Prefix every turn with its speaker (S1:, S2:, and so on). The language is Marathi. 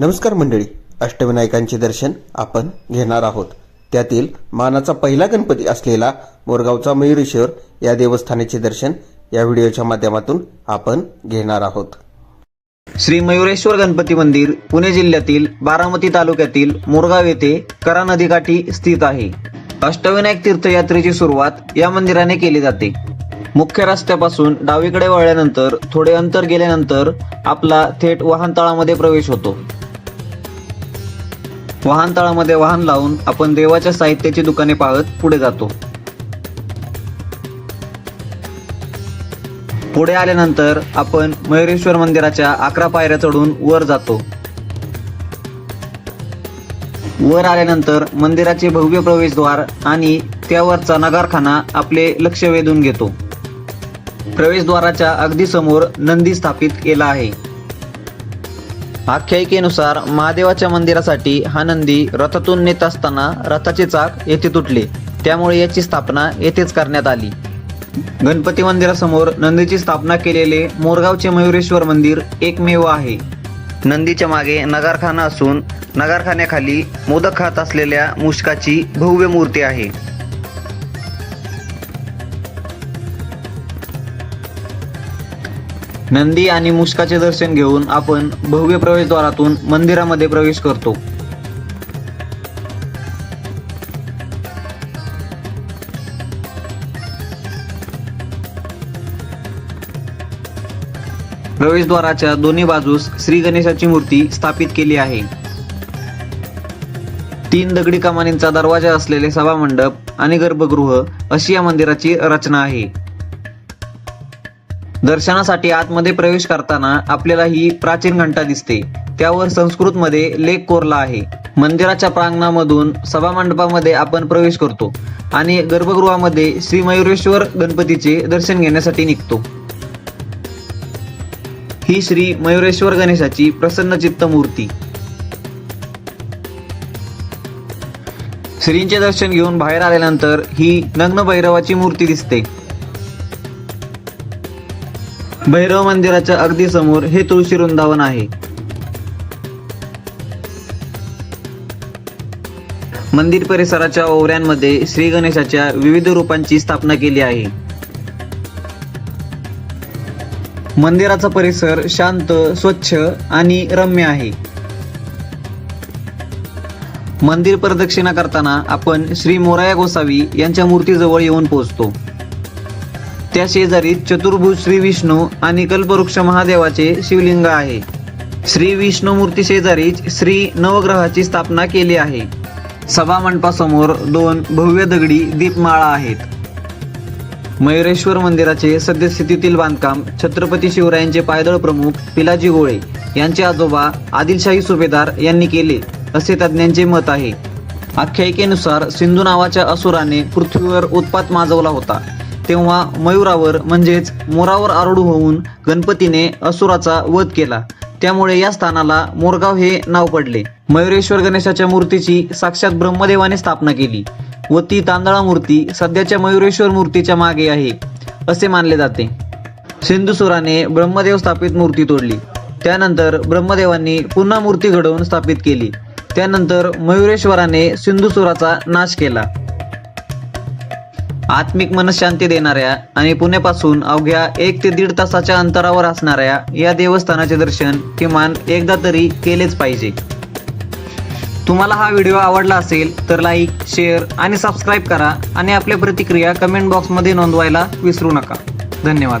S1: नमस्कार मंडळी अष्टविनायकांचे दर्शन आपण घेणार आहोत. त्यातील मानाचा पहिला गणपती असलेला मोरगावचा मयुरेश्वर या देवस्थानाचे दर्शन या व्हिडिओच्या माध्यमातून आपण घेणार आहोत.
S2: श्री मयुरेश्वर गणपती मंदिर पुणे जिल्ह्यातील बारामती तालुक्यातील मोरगाव येथे करा नदीकाठी स्थित आहे. अष्टविनायक तीर्थयात्रेची सुरुवात या मंदिराने केली जाते. मुख्य रस्त्यापासून डावीकडे वळल्यानंतर थोडे अंतर गेल्यानंतर आपला थेट वाहनतळामध्ये प्रवेश होतो. वाहनतळामध्ये वाहन लावून आपण देवाच्या साहित्याची दुकाने पाहत पुढे जातो. पुढे आल्यानंतर आपण मयुरेश्वर मंदिराच्या अकरा पायऱ्या चढून वर जातो. वर आल्यानंतर मंदिराचे भव्य प्रवेशद्वार आणि त्यावरचा नगारखाना आपले लक्ष वेधून घेतो. प्रवेशद्वाराच्या अगदी समोर नंदी स्थापित केला आहे. आख्यायिकेनुसार महादेवाच्या मंदिरासाठी हा नंदी रथातून नेत असताना रथाचे चाक येथे तुटले. त्यामुळे याची स्थापना येथेच करण्यात आली. गणपती मंदिरासमोर नंदीची स्थापना केलेले मोरगावचे मयुरेश्वर मंदिर एकमेव आहे. नंदीच्या मागे नगारखाना असून नगारखान्याखाली मोदक खात असलेल्या मुष्काची भव्य मूर्ती आहे. नंदी आणि मुष्काचे दर्शन घेऊन आपण भव्य प्रवेशद्वारातून मंदिरामध्ये प्रवेश करतो. प्रवेशद्वाराच्या दोन्ही बाजूस श्री गणेशाची मूर्ती स्थापित केली आहे. तीन दगडी कमानींचा दरवाजा असलेले सभामंडप आणि गर्भगृह अशी या मंदिराची रचना आहे. दर्शनासाठी आतमध्ये प्रवेश करताना आपल्याला ही प्राचीन घंटा दिसते. त्यावर संस्कृत मध्ये लेख कोरला आहे. मंदिराच्या प्रांगणामधून सभामंडपामध्ये आपण प्रवेश करतो आणि गर्भगृहामध्ये श्री मयुरेश्वर गणपतीचे दर्शन घेण्यासाठी निघतो. ही श्री मयुरेश्वर गणेशाची प्रसन्नचित्त मूर्ती श्रींचे दर्शन घेऊन बाहेर आल्यानंतर ही नग्न भैरवाची मूर्ती दिसते. भैरव मंदिराच्या अगदी समोर हे तुळशी वृंदावन आहे. मंदिर परिसराच्या ओवऱ्यांमध्ये श्री गणेशाच्या विविध रूपांची स्थापना केली आहे. मंदिराचा परिसर शांत स्वच्छ आणि रम्य आहे. मंदिर प्रदक्षिणा करताना आपण श्री मोराया गोसावी यांच्या मूर्तीजवळ येऊन पोहोचतो. त्या शेजारी चतुर्भुज श्री विष्णू आणि कल्पवृक्ष महादेवाचे शिवलिंग आहे. श्री विष्णू मूर्ती शेजारीच श्री नवग्रहाची स्थापना केली आहे. सभा मंडपासमोर दोन भव्य दगडी दीपमाळा आहेत. मयुरेश्वर मंदिराचे सद्यस्थितीतील बांधकाम छत्रपती शिवरायांचे पायदळ प्रमुख पिलाजी गोळे यांचे आजोबा आदिलशाही सुभेदार यांनी केले असे तज्ज्ञांचे मत आहे. आख्यायिकेनुसार सिंधू नावाच्या असुराने पृथ्वीवर उत्पात माजवला होता. तेव्हा मयुरावर म्हणजेच मोरावर आरूढ होऊन गणपतीने असुराचा वध केला. त्यामुळे या स्थानाला मोरगाव हे नाव पडले. मयुरेश्वर गणेशाच्या मूर्तीची साक्षात ब्रह्मदेवाने स्थापना केली व ती तांदळा मूर्ती सध्याच्या मयुरेश्वर मूर्तीच्या मागे आहे असे मानले जाते. सिंधुसुराने ब्रह्मदेव स्थापित मूर्ती तोडली. त्यानंतर ब्रह्मदेवांनी पुन्हा मूर्ती घडवून स्थापित केली. त्यानंतर मयुरेश्वराने सिंधुसुराचा नाश केला. आत्मिक मनशांती देणाऱ्या आणि पुण्यापासून अवघ्या एक ते दीड तासाच्या अंतरावर असणाऱ्या या देवस्थानाचे दर्शन किमान एकदा तरी केलेच पाहिजे. तुम्हाला हा व्हिडिओ आवडला असेल तर लाईक शेअर आणि सबस्क्राईब करा आणि आपल्या प्रतिक्रिया कमेंट बॉक्समध्ये नोंदवायला विसरू नका. धन्यवाद.